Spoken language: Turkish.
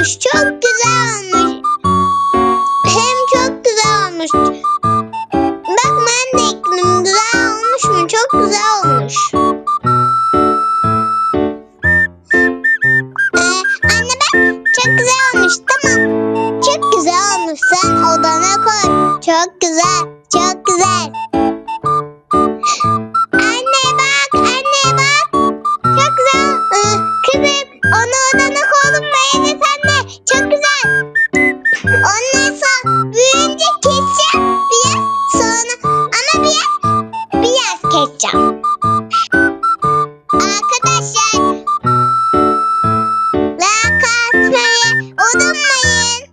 olmuş. Çok güzel olmuş. Hem çok güzel olmuş. Bak ben de ekledim. Güzel olmuş mu? Çok güzel olmuş. Ee, anne bak çok güzel olmuş. Tamam. Çok güzel olmuş. Sen odana koy. Çok güzel. Çok güzel. Ee, onu odana koydum ben. Bye!